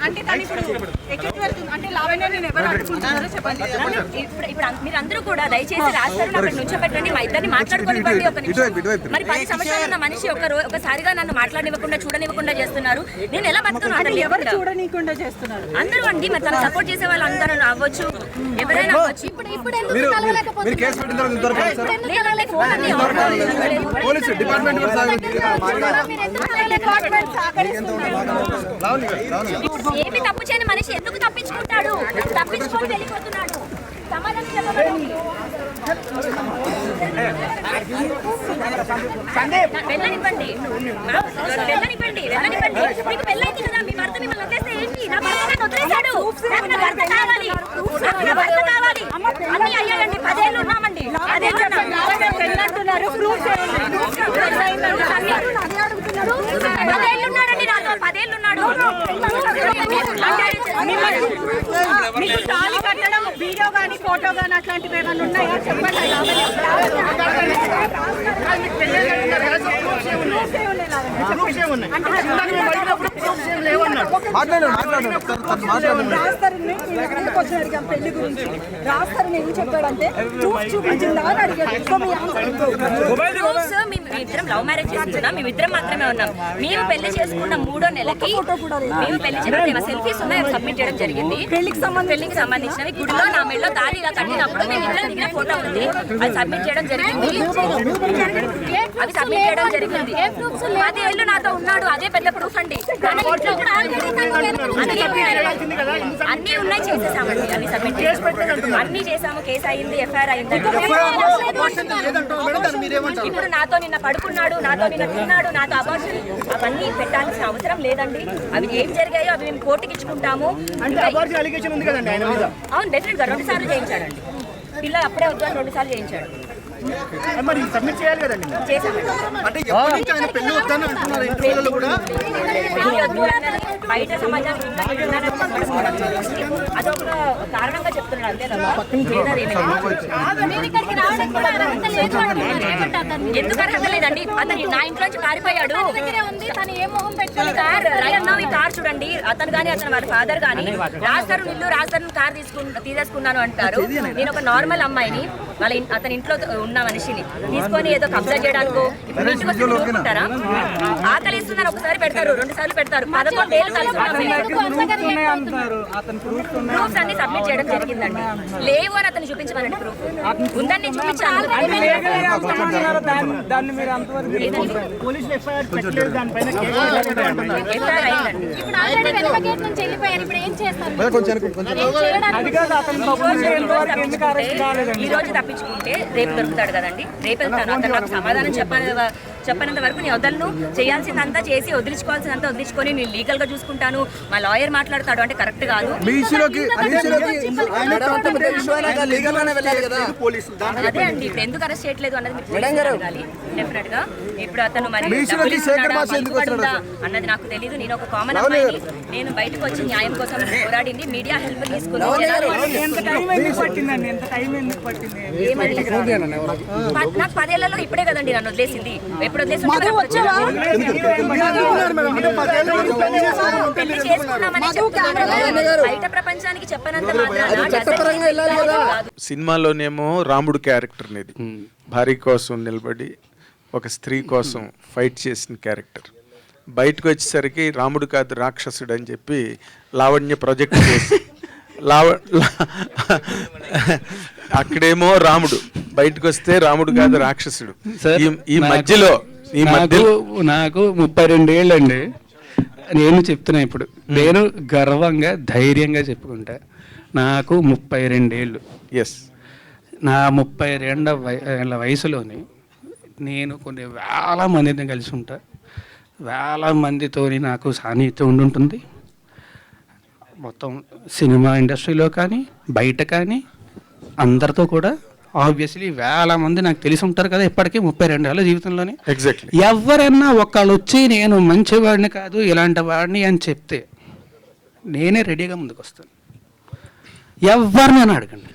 అంటే తను ఇప్పుడు ఎక్కడికి వెళ్తుంది అంటే లావణ్య నేను ఎవరు అడుగుతున్నారో చెప్పండి. ఇప్పుడు ఇప్పుడు మీరందరూ కూడా దయచేసి రాస్తారు అక్కడ నుంచోబెట్టండి మా ఇద్దరిని మాట్లాడుకోనివ్వండి ఒక నిమిషం. మరి పది సంవత్సరాలు మనిషి ఒక రో- ఒకసారిగా నన్ను మాట్లాడనివ్వకుండా చూడనివ్వకుండా చేస్తున్నారు. నేను ఎలా బతుకున్నాను ఎవరు చేస్తున్నారు? అందరూ అండి మరి తను సపోర్ట్ చేసే వాళ్ళు అందరూ అవ్వచ్చు ఎవరైనా అవ్వచ్చు. ఇప్పుడు ఇప్పుడు మీరు మీరు కేసు పెట్టిన తర్వాత ఇంత వరకు సార్ లేదండి ఫోన్ అండి పోలీసు డిపార్ట్మెంట్ ఏమి తప్పు చేయని మనిషి ఎందుకు తప్పించుకుంటాడు? తప్పించుకొని వెళ్ళిపోతున్నాడు. సమాధానం చెప్పండి వెళ్ళనివ్వండి. వెళ్ళనివ్వండి. వెళ్ళనివ్వండి. మీకు పెళ్ళైంది కదా మీ భర్త మిమ్మల్ని వదిలేస్తే ఏంటి? నా భర్త నన్ను వదిలేశాడు. నాకు నా భర్త కావాలి. నాకు నా భర్త కావాలి. అన్ని అయ్యాయండి. పదేళ్ళు ఉన్నామండి. పదేళ్ళు ఉన్నాం. పదేళ్ళు ఉన్నాడండి నాతో పదేళ్ళు ఉన్నాడు మీకు తాళి కట్టడం వీడియో కానీ ఫోటో కానీ అట్లాంటివి ఏమైనా ఉన్నాయా? చెప్పండి. అడిగాం పెళ్ళి గురించి ఏం చెప్పాడంటే చూపించిందా అని అడిగాడు మేము ఇద్దరం లవ్ మ్యారేజ్ చేసుకున్నాం మేము ఇద్దరం మాత్రమే ఉన్నాం మేము పెళ్ళి చేసుకున్న మూడో నెలకి మేము పెళ్ళి చేసుకున్న సెల్ఫీస్ ఉన్నాయి సబ్మిట్ చేయడం జరిగింది పెళ్ళికి సంబంధించి పెళ్ళికి సంబంధించినవి గుడిలో నా మెడలో తాళి ఇలా కట్టినప్పుడు మేము ఇద్దరం దిగిన ఫోటో ఉంది అది సబ్మిట్ చేయడం జరిగింది అవి సబ్మిట్ చేయడం జరిగింది పది ఏళ్ళు నాతో ఉన్నాడు అదే పెద్ద ప్రూఫ్ అండి అన్ని ఉన్నాయి చేసేసామండి అన్ని సబ్మిట్ అన్ని చేసాము కేసు అయింది ఎఫ్ఐఆర్ అయింది. ఇప్పుడు నాతో నిన్న పడుకున్నాడు నాతో నిన్న తిన్నాడు నాతో అబార్షన్ అవన్నీ పెట్టాల్సిన అవసరం లేదండి. అవి ఏం జరిగాయో అవి మేము కోర్టుకి ఇచ్చుకుంటాము. అవును డెఫినెట్గా రెండు సార్లు చేయించాడండి. పిల్లలు అప్పుడే వద్దు అని రెండు సార్లు చేయించాడు. మరి సబ్మిట్ చేయాలి కదండి అంటే ఎప్పటి నుంచి ఆయన పెళ్ళి వద్దని అంటున్నారు ఇంటి కూడా? బయట సమాజానికి అదొక కారణంగా చెప్తున్నాడు అంతే. ఎందుకు అర్హత లేదండి? అతను నా ఇంట్లోంచి పారిపోయాడు. ఈ కార్ చూడండి. అతను గాని అతను వాళ్ళ ఫాదర్ గాని రాస్తారు ఇల్లు రాస్తారు కార్ తీసుకుని తీసేసుకున్నాను అంటారు. నేను ఒక నార్మల్ అమ్మాయిని. వాళ్ళ అతని ఇంట్లో ఉన్న మనిషిని తీసుకొని ఏదో కబ్జా చేయడానికో ఇప్పుడు ఇంటికి మీరు ఊరుకుంటారా ఆకలిస్తున్నారు ఒకసారి పెడతారు రెండు సార్లు పెడతారు. పదకొండు ఏళ్ళు ప్రూఫ్స్ అన్ని సబ్మిట్ చేయడం జరిగిందండి. లేవు అని అతను చూపించమనండి ప్రూఫ్. ఉందని చూపించాను ఈ రోజు తప్పించుకుంటే రేపు దొరుకుతాడు కదండి. రేపు వెళ్తాను. అతను నాకు సమాధానం చెప్పని చెప్పనంత వరకు నేను వదలను. చేయాల్సిందంతా చేసి వదిలించుకోవాల్సినంత వదిలించుకొని నేను లీగల్గా చూసుకుంటాను. మా లాయర్ మాట్లాడతాడు అంటే కరెక్ట్ కాదు. అదే అండి ఇప్పుడు ఎందుకు అరెస్ట్ చేయట్లేదు అన్నది మీరు డెఫినెట్గా ఇప్పుడు అతను మరి అన్నది నాకు తెలియదు నేను ఒక కామన్ అమ్మాయిని నేను బయటకు వచ్చి న్యాయం కోసం పోరాడింది. మీడియా హెల్ప్ తీసుకుంది జనాలు ఎంత టైం ఎందుకు పట్టిందండి? ఎంత టైం ఎందుకు పట్టింది? ఏమని ప- నాకు పదేళ్ళలో ఇప్పుడే కదండి నన్ను వదిలేసింది. ఎప్పుడు సినిమాలోనేమో రాముడు క్యారెక్టర్ అనేది భార్య కోసం నిలబడి ఒక స్త్రీ కోసం ఫైట్ చేసిన క్యారెక్టర్ బయటకు వచ్చేసరికి రాముడు కాదు రాక్షసుడు అని చెప్పి లావణ్య ప్రొజెక్ట్ చేసి లావ అక్కడేమో రాముడు. బయటకు వస్తే రాముడు కాదు రాక్షసుడు. ఈ- మధ్యలో ఈ మధ్యలో నాకు ముప్పై రెండు ఏళ్ళండి నేను చెప్తున్నా ఇప్పుడు. నేను గర్వంగా ధైర్యంగా చెప్పుకుంటా. నాకు ముప్పై రెండేళ్ళు ఎస్ నా ముప్పై రెండ వయ- ఏళ్ళ వయసులోని నేను కొన్ని వేల మందిని కలిసి ఉంటా. వేల మందితోని నాకు సాన్నిహిత్యం ఉండుంటుంది. మొత్తం సినిమా ఇండస్ట్రీలో కానీ బయట కానీ అందరితో కూడా ఆబ్వియస్లీ వేల మంది నాకు తెలిసి ఉంటారు కదా ఇప్పటికీ ముప్పై రెండేళ్ళ జీవితంలోనే. ఎగ్జాక్ట్లీ ఎవరన్నా ఒకళ్ళు వచ్చి నేను మంచివాడిని కాదు ఇలాంటి వాడిని అని చెప్తే నేనే రెడీగా ముందుకు వస్తాను ఎవరినైనా అడగండి.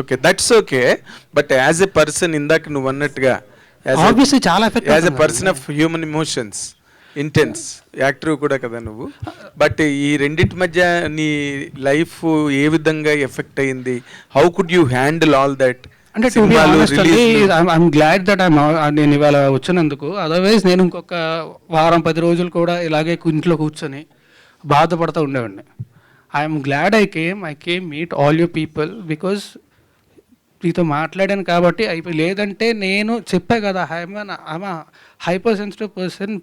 Okay that's okay but as a person ఇందాక నువ్వు అన్నట్టుగా ఆబ్వియస్లీ చాలా effect as a person of human emotions intense actor కూడా కదా నువ్వు. బట్ ఈ రెండింటి మధ్య నీ లైఫ్ ఏ విధంగా ఎఫెక్ట్ అయింది? How could you handle all that అంటే to be honest I'm glad that I'm నేను ఇవాళ వచ్చినందుకు. అదర్వైజ్ నేను ఇంకొక వారం పది రోజులు కూడా ఇలాగే ఇంట్లో కూర్చొని బాధపడుతూ ఉండేవాడిని. I'm glad I came I came meet all you people because మీతో మాట్లాడాను కాబట్టి అయిపోయి లేదంటే నేను చెప్పా కదా I'm I'm hyper sensitive person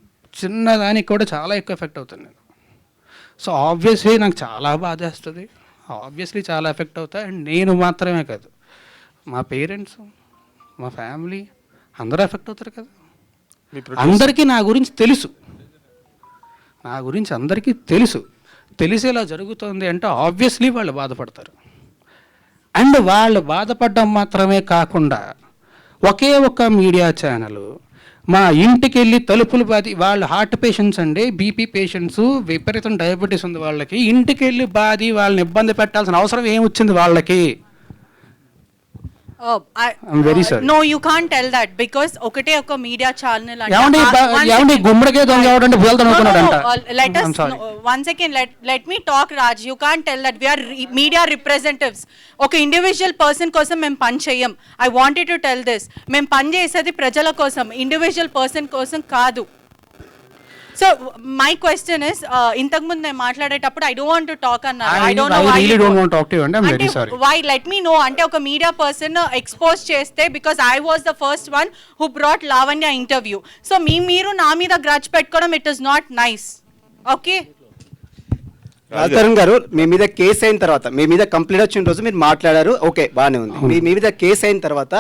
చిన్నదానికి కూడా చాలా ఎక్కువ ఎఫెక్ట్ అవుతుంది నేను సో ఆబ్వియస్లీ నాకు చాలా బాధేస్తుంది ఆబ్వియస్లీ చాలా ఎఫెక్ట్ అవుతా. అండ్ నేను మాత్రమే కాదు. మా పేరెంట్స్ మా ఫ్యామిలీ అందరూ ఎఫెక్ట్ అవుతారు కదా. అందరికీ నా గురించి తెలుసు. నా గురించి అందరికీ తెలుసు. తెలిసి ఇలా జరుగుతుంది అంటే ఆబ్వియస్లీ వాళ్ళు బాధపడతారు. అండ్ వాళ్ళు బాధపడడం మాత్రమే కాకుండా ఒకే ఒక్క మీడియా ఛానల్ మా ఇంటికి వెళ్ళి తలుపులు బాది వాళ్ళ హార్ట్ పేషెంట్స్ అండి బీపీ పేషెంట్స్ విపరీతం డయాబెటీస్ ఉంది వాళ్ళకి. ఇంటికి వెళ్ళి బాది వాళ్ళని ఇబ్బంది పెట్టాల్సిన అవసరం ఏమొచ్చింది వాళ్ళకి? ఒకటే ఒక media channel let one second talk Raj you media representatives ఒక ఇండివిజువల్ పర్సన్ కోసం మేము పని చేయం I wanted to tell this మేము పని చేసేది ప్రజల కోసం ఇండివిజువల్ పర్సన్ కోసం కాదు. సో మై క్వశ్చన్ ఇస్ ఇంతకు ముందు నేను మాట్లాడేటప్పుడు I don't want to talk అన్నారు. I- I don't know I why really don't want to talk to you and I'm very sorry. Why let me know అంటే ఒక media person expose చేస్తే because I was the first one who brought Lavanya interview so మీ మీరు నా మీద grudge పెట్టుకోవడం it is not nice okay Raj Tarun garu మీ మీద case అయిన తర్వాత మీ మీద కంప్లైంట్ వచ్చిన రోజు మీరు మాట్లాడారు. ఓకే బాగానే ఉంది. మీ మీ మీద కేసు అయిన తర్వాత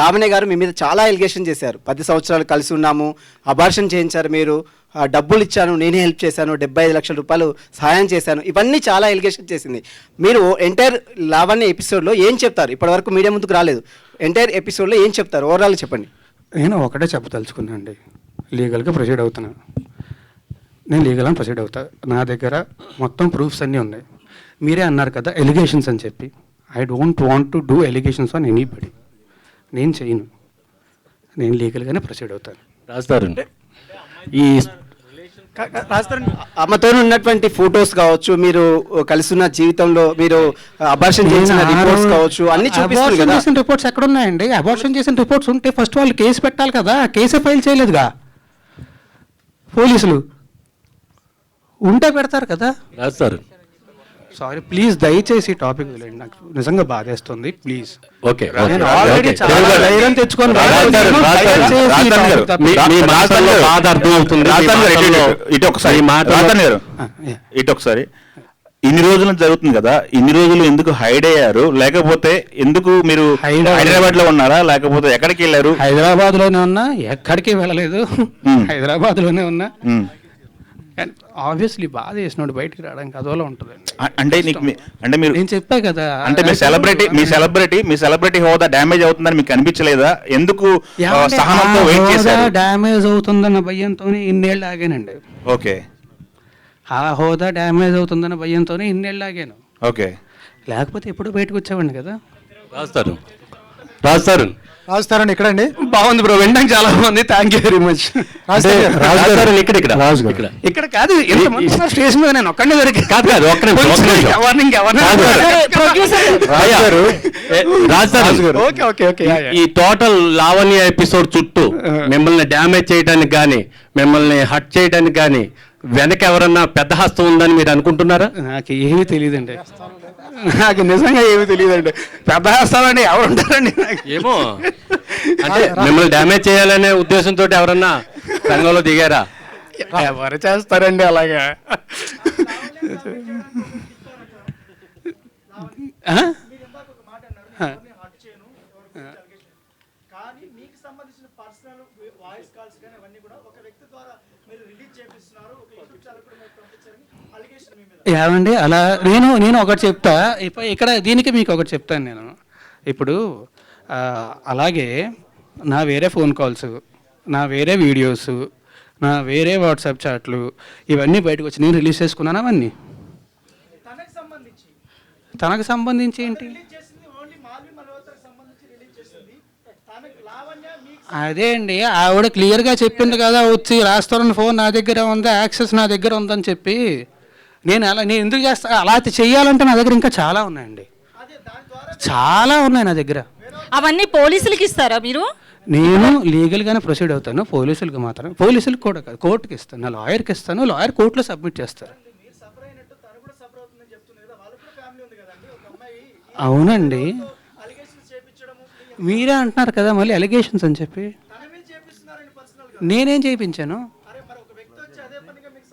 లావణ్య గారు మీ మీద చాలా ఎలిగేషన్ చేశారు. పది సంవత్సరాలు కలిసి ఉన్నాము అబార్షన్ చేయించారు మీరు. డబ్బులు ఇచ్చాను నేనే హెల్ప్ చేశాను డెబ్బై ఐదు లక్షల రూపాయలు సహాయం చేశాను. ఇవన్నీ చాలా ఎలిగేషన్ చేసింది. మీరు ఎంటైర్ లావణ్య ఎపిసోడ్లో ఏం చెప్తారు? ఇప్పటివరకు మీడియా ముందుకు రాలేదు. ఎంటైర్ ఎపిసోడ్లో ఏం చెప్తారు? ఓవరాల్ చెప్పండి. నేను ఒకటే చెప్పదలుచుకున్నా అండి లీగల్గా ప్రొసీడ్ అవుతున్నాను నేను లీగల్గా ప్రొసీడ్ అవుతా. నా దగ్గర మొత్తం ప్రూఫ్స్ అన్నీ ఉన్నాయి. మీరే అన్నారు కదా ఎలిగేషన్స్ అని చెప్పి. I don't want to do allegations on anybody. నేను చేయను. నేను లీగల్గానే ప్రొసీడ్ అవుతాను. రాస్తారు ఈ అమ్మతో ఉన్నటువంటి ఫొటోస్ కావచ్చు మీరు కలిసి ఉన్న జీవితంలో మీరు అబార్షన్ చేసిన రిపోర్ట్స్ కావచ్చు అన్ని చూపిస్తారు అబార్షన్ కదా. చేసిన రిపోర్ట్స్ ఎక్కడ ఉన్నాయండి అబార్షన్ చేసిన రిపోర్ట్స్ ఉంటే ఫస్ట్ వాళ్ళు కేసు పెట్టాలి కదా కేసే ఫైల్ చేయలేదుగా. పోలీసులు. ఉంటే పెడతారు కదా. రాస్తారు సారీ ప్లీజ్ దయచేసి టాపిక్ వదిలేండి నాకు నిజంగా బాధేస్తుంది. ప్లీజ్ ఓకే నేను already చాలా ధైర్యం తెచ్చుకొని బాధ అర్థమవుతుంది. ఇటు- ఒకసారి. గారు. ఇటు ఒకసారి ఇన్ని రోజులు జరుగుతుంది కదా ఇన్ని రోజులు ఎందుకు హైడ్ అయ్యారు? లేకపోతే ఎందుకు మీరు. హైదరాబాద్లో ఉన్నారా? లేకపోతే ఎక్కడికి వెళ్ళారు? హైదరాబాద్లోనే ఉన్నా ఎక్కడికి వెళ్ళలేదు. Hmm. హైదరాబాద్లోనే ఉన్నా ఉమ్. ఆబ్వియస్లీ బాధ చేసినాడు బయటికి రావడానికి అదోలా ఉంటుందండి. అ- అంటే నీకు మీ- అంటే మీరు నేను చెప్పా కదా అంటే మీ సెలబ్రిటీ మీ సెలబ్రిటీ మీ సెలబ్రిటీ హోదా డ్యామేజ్ అవుతుందని మీకు అనిపించలేదా? ఎందుకు ఆ, సహనంతో వెయిట్ చేశారు? డ్యామేజ్ అవుతుందన్న భయంతోనే ఇన్నేళ్ళు ఆగానండి. ఓకే. ఆ హోదా డ్యామేజ్ అవుతుందన్న భయంతోనే ఇన్నేళ్ళు ఆగాను. ఓకే. లేకపోతే ఎప్పుడు బయటకు వచ్చేవాడిని కదా. రాస్తారు. రాస్తారు రాజుతారని ఎక్కడండి? బాగుంది బ్రో వినడానికి చాలా బాగుంది. థ్యాంక్ యూ వెరీ మచ్ రాస్తారు ఇక్కడ ఇక్కడ. రాజు ఇక్కడ. ఇక్కడ కాదు స్టేజ్ మీద నేను ఒక్కడే దొరికి కాదు కాదు ఒక్క నిమిషం ఒక్క నిమిషం. ఎవరిని ఇంకెవరిని Raju Raju okay okay okay ఈ టోటల్ లావణ్య ఎపిసోడ్ చుట్టూ మిమ్మల్ని డ్యామేజ్ చేయడానికి కానీ మిమ్మల్ని హట్ చేయడానికి కానీ వెనక ఎవరన్నా పెద్ద హస్తం ఉందని మీరు అనుకుంటున్నారా? నాకు ఏమీ తెలియదండి. నాకు నిజంగా ఏమీ తెలియదండి. పెద్ద హస్తాలండి ఎవరు ఉంటారండి నాకు? ఏమో? అంటే మిమ్మల్ని డ్యామేజ్ చేయాలనే ఉద్దేశంతో ఎవరన్నా రంగంలో దిగారా? ఎవరు చేస్తారండి అలాగా? ఆ? ఆ. కానీ మీకు సంబంధించిన పర్సనల్ వాయిస్ కాల్స్ కానీ అవన్నీ కూడా ఒక వ్యక్తి ద్వారా మీరు రిలీజ్ చేపిస్తున్నారు. ఒక యూట్యూబ్ ఛానల్ కూడా మీరు పంపించారని అలిగేషన్ మీ మీద ఏమండి? అలా నేను నేను ఒకటి చెప్తా. ఇక్కడ దీనికి మీకు ఒకటి చెప్తాను నేను. ఇప్పుడు అలాగే నా వేరే ఫోన్ కాల్స్ నా వేరే వీడియోస్ నా వేరే వాట్సాప్ చాట్లు ఇవన్నీ బయటకు వచ్చి నేను రిలీజ్ చేసుకున్నాను అవన్నీ? తనకు సంబంధించి. ఏంటి? అదే అండి. ఆవిడ క్లియర్గా చెప్పింది కదా వచ్చి రాస్తారని ఫోన్ నా దగ్గర ఉంది యాక్సెస్ నా దగ్గర ఉందని చెప్పి. నేను అలా నేను ఎందుకు చేస్తా అలా చేయాలంటే నా దగ్గర ఇంకా చాలా ఉన్నాయండి. చాలా ఉన్నాయి నా దగ్గర. అవన్నీ పోలీసులకి ఇస్తారా మీరు? నేను లీగల్గానే ప్రొసీడ్ అవుతాను. పోలీసులకు మాత్రం పోలీసులకు కూడా కాదు కోర్టుకి ఇస్తాను. నా లాయర్కి ఇస్తాను. లాయర్ కోర్టులో సబ్మిట్ చేస్తారు. అవునండి. మీరే అంటున్నారు కదా మళ్ళీ అలిగేషన్స్ అని చెప్పి. నేనేం చేయించాను?